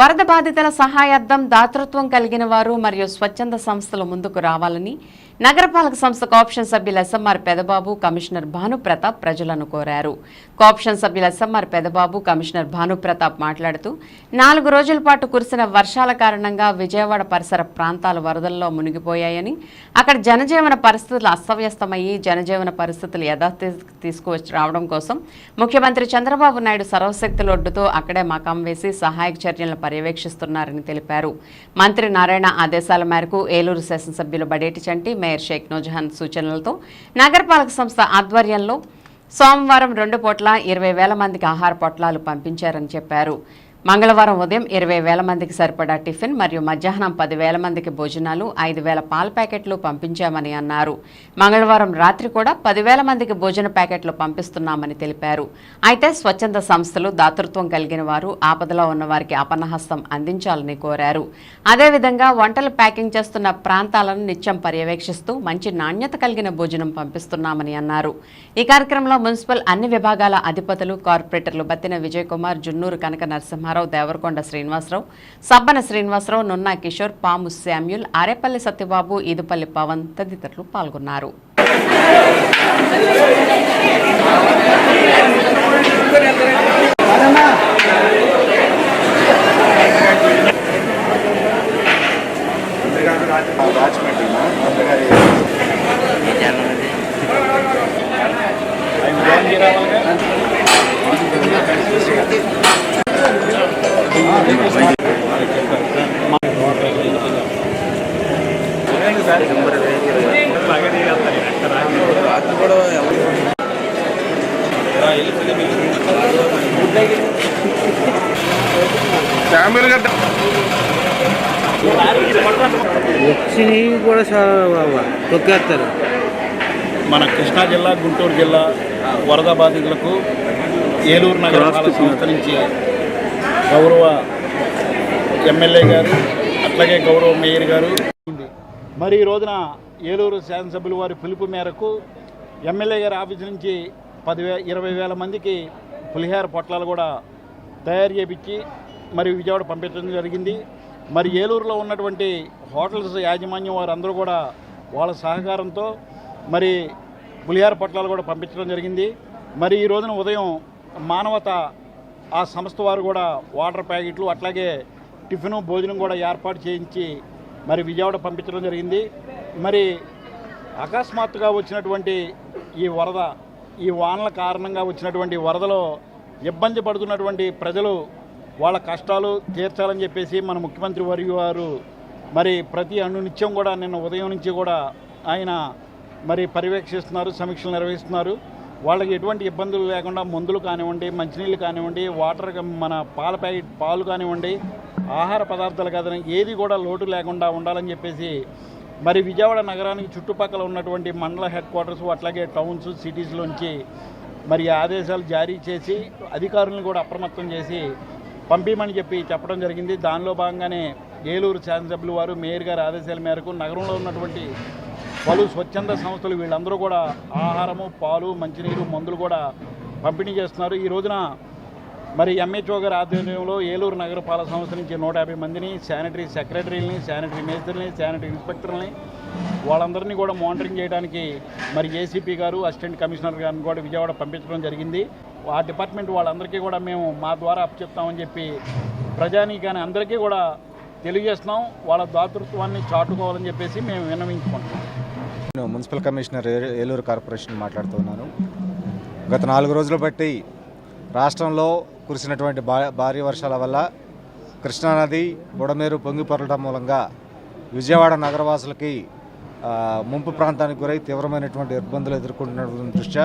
వరద బాధితుల సహాయార్థం దాతృత్వం కలిగిన వారు మరియు స్వచ్ఛంద సంస్థలు ముందుకు రావాలని నగరపాలక సంస్థ కాప్షన్ సభ్యులు ఎస్ఎంఆర్ పెదబాబు కమిషనర్ భానుప్రతాప్ ప్రజలను కోరారు. కాప్షన్ సభ్యులు ఎస్ఎంఆర్ పెదబాబు కమిషనర్ భానుప్రతాప్ మాట్లాడుతూ నాలుగు రోజుల పాటు కురిసిన వర్షాల కారణంగా విజయవాడ పరిసర ప్రాంతాలు వరదల్లో మునిగిపోయాయని అక్కడ జనజీవన పరిస్థితులు అస్తవ్యస్తమయ్యి జనజీవన పరిస్థితులు యథాస్థితికి తీసుకువచ్చి రావడం కోసం ముఖ్యమంత్రి చంద్రబాబు నాయుడు సర్వశక్తులొడ్డుతో అక్కడే మకాం వేసి సహాయక చర్యలను పర్యవేక్షిస్తున్నారని తెలిపారు. మంత్రి నారాయణ ఆదేశాల మేరకు ఏలూరు శాసనసభ్యులు బడేటి చంటి మేయర్ షేక్ నూజహాన్ సూచనలతో నగరపాలక సంస్థ ఆధ్వర్యంలో సోమవారం రెండు పూట్ల ఇరవై వేల మందికి ఆహార పొట్లాలు పంపించారని చెప్పారు. మంగళవారం ఉదయం ఇరవై వేల మందికి సరిపడా టిఫిన్ మరియు మధ్యాహ్నం పదివేల మందికి భోజనాలు ఐదు వేల పాల ప్యాకెట్లు పంపించామని అన్నారు. మంగళవారం రాత్రి కూడా పదివేల మందికి భోజన ప్యాకెట్లు పంపిస్తున్నామని తెలిపారు. అయితే స్వచ్ఛంద సంస్థలు దాతృత్వం కలిగిన వారు ఆపదలో ఉన్నవారికి అపనహస్తం అందించాలని కోరారు. అదేవిధంగా వంటలు ప్యాకింగ్ చేస్తున్న ప్రాంతాలను నిత్యం పర్యవేక్షిస్తూ మంచి నాణ్యత కలిగిన భోజనం పంపిస్తున్నామని అన్నారు. ఈ కార్యక్రమంలో మున్సిపల్ అన్ని విభాగాల అధిపతులు కార్పొరేటర్లు బత్తిన విజయ్ కుమార్ జున్నూరు కనక నరసింహారావు దేవరకొండ శ్రీనివాసరావు సబ్బన శ్రీనివాసరావు నున్నా కిషోర్ పాము శామ్యుల్ ఆరేపల్లి సత్యబాబు ఈదుపల్లి పవన్ తదితరులు పాల్గొన్నారు. ఫ్యామిలీ గడ్డ వచ్చినవి కూడా చాలా తొక్కేస్తారు. మన కృష్ణా జిల్లా గుంటూరు జిల్లా వరద బాధితులకు ఏలూరు నగర సంస్థ నుంచి గౌరవ ఎమ్మెల్యే గారు అట్లాగే గౌరవ మేయర్ గారు. మరి ఈ రోజున ఏలూరు శాసనసభ్యుల వారి పిలుపు మేరకు ఎమ్మెల్యే గారి ఆఫీస్ నుంచి పదివే ఇరవై వేల మందికి పులిహార పొట్లాలు కూడా తయారు చేపించి మరి విజయవాడ పంపించడం జరిగింది. మరి ఏలూరులో ఉన్నటువంటి హోటల్స్ యాజమాన్యం వారందరూ కూడా వాళ్ళ సహకారంతో మరి పులిహార పొట్లాలు కూడా పంపించడం జరిగింది. మరి ఈ రోజున ఉదయం మానవత ఆ సంస్థ వారు కూడా వాటర్ ప్యాకెట్లు అట్లాగే టిఫిన్ భోజనం కూడా ఏర్పాటు చేయించి మరి విజయవాడ పంపించడం జరిగింది. మరి అకస్మాత్తుగా వచ్చినటువంటి ఈ వరద ఈ వానల కారణంగా వచ్చినటువంటి వరదలో ఇబ్బంది పడుతున్నటువంటి ప్రజలు వాళ్ళ కష్టాలు తీర్చాలని చెప్పేసి మన ముఖ్యమంత్రి వర్యు వారు మరి ప్రతి అనునిత్యం కూడా నిన్న ఉదయం నుంచి కూడా ఆయన మరి పర్యవేక్షిస్తున్నారు సమీక్షలు నిర్వహిస్తున్నారు. వాళ్ళకి ఎటువంటి ఇబ్బందులు లేకుండా మందులు కానివ్వండి మంచినీళ్ళు కానివ్వండి వాటర్ మన పాల ప్యాకెట్ పాలు కానివ్వండి ఆహార పదార్థాలు కాదని ఏది కూడా లోటు లేకుండా ఉండాలని చెప్పేసి మరి విజయవాడ నగరానికి చుట్టుపక్కల ఉన్నటువంటి మండల హెడ్ క్వార్టర్స్ అట్లాగే టౌన్స్ సిటీస్లోంచి మరి ఆదేశాలు జారీ చేసి అధికారులను కూడా అప్రమత్తం చేసి పంపించమని చెప్పి చెప్పడం జరిగింది. దానిలో భాగంగానే ఏలూరు శాసనసభ్యులు వారు మేయర్ గారి ఆదేశాల మేరకు నగరంలో ఉన్నటువంటి పలు స్వచ్ఛంద సంస్థలు వీళ్ళందరూ కూడా ఆహారము పాలు మంచినీరు మందులు కూడా పంపిణీ చేస్తున్నారు. ఈ రోజున మరి ఎంహెచ్ఓ గారి ఆధ్వర్యంలో ఏలూరు నగరపాలక సంస్థ నుంచి నూట యాభై మందిని శానిటరీ సెక్రటరీలని శానిటరీ మేస్త్రిని శానిటరీ ఇన్స్పెక్టర్ని వాళ్ళందరినీ కూడా మానిటరింగ్ చేయడానికి మరి ఏసీపీ గారు అసిస్టెంట్ కమిషనర్ గారిని కూడా విజయవాడ పంపించడం జరిగింది. ఆ డిపార్ట్మెంట్ వాళ్ళందరికీ కూడా మేము మా ద్వారా అప్పచెప్తామని చెప్పి ప్రజానికి కానీ అందరికీ కూడా తెలియజేస్తున్నాం. వాళ్ళ దాతృత్వాన్ని చాటుకోవాలని చెప్పేసి మేము విన్నవించుకుంటున్నాం. నేను మున్సిపల్ కమిషనర్ ఏ- ఏలూరు కార్పొరేషన్ మాట్లాడుతున్నాను గత నాలుగు రోజులు బట్టి రాష్ట్రంలో కురిసినటువంటి భా భారీ వర్షాల వల్ల కృష్ణానది బుడమేరు పొంగిపొరలడం మూలంగా విజయవాడ నగరవాసులకి ముంపు ప్రాంతానికి గురై తీవ్రమైనటువంటి ఇబ్బందులు ఎదుర్కొంటున్నటువంటి దృష్ట్యా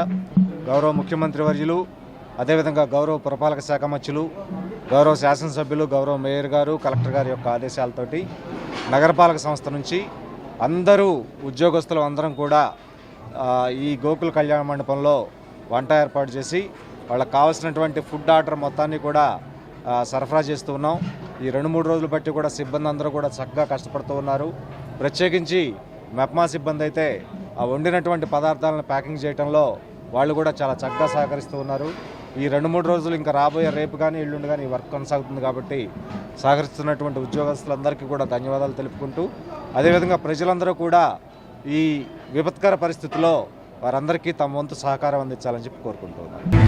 గౌరవ ముఖ్యమంత్రి వర్యులు అదేవిధంగా గౌరవ పురపాలక శాఖ మంత్రులు గౌరవ శాసనసభ్యులు గౌరవ మేయర్ గారు కలెక్టర్ గారి యొక్క ఆదేశాలతోటి నగరపాలక సంస్థ నుంచి అందరూ ఉద్యోగస్తులు అందరం కూడా ఈ గోకుల కళ్యాణ మండపంలో వంట ఏర్పాటు చేసి వాళ్ళకి కావాల్సినటువంటి ఫుడ్ ఆర్డర్ మొత్తాన్ని కూడా సరఫరా చేస్తూ ఉన్నాం. ఈ రెండు మూడు రోజులు బట్టి కూడా సిబ్బంది అందరూ కూడా చక్కగా కష్టపడుతూ ఉన్నారు. ప్రత్యేకించి మెప్మా సిబ్బంది అయితే ఆ వండినటువంటి పదార్థాలను ప్యాకింగ్ చేయడంలో వాళ్ళు కూడా చాలా చక్కగా సహకరిస్తూ ఉన్నారు. ఈ రెండు మూడు రోజులు ఇంకా రాబోయే రేపు కానీ ఎల్లుండి కానీ ఈ వర్క్ కొనసాగుతుంది కాబట్టి సహకరిస్తున్నటువంటి ఉద్యోగస్తులందరికీ కూడా ధన్యవాదాలు తెలుపుకుంటూ అదేవిధంగా ప్రజలందరూ కూడా ఈ విపత్కర పరిస్థితుల్లో వారందరికీ తమ వంతు సహకారం అందించాలని చెప్పి కోరుకుంటున్నాను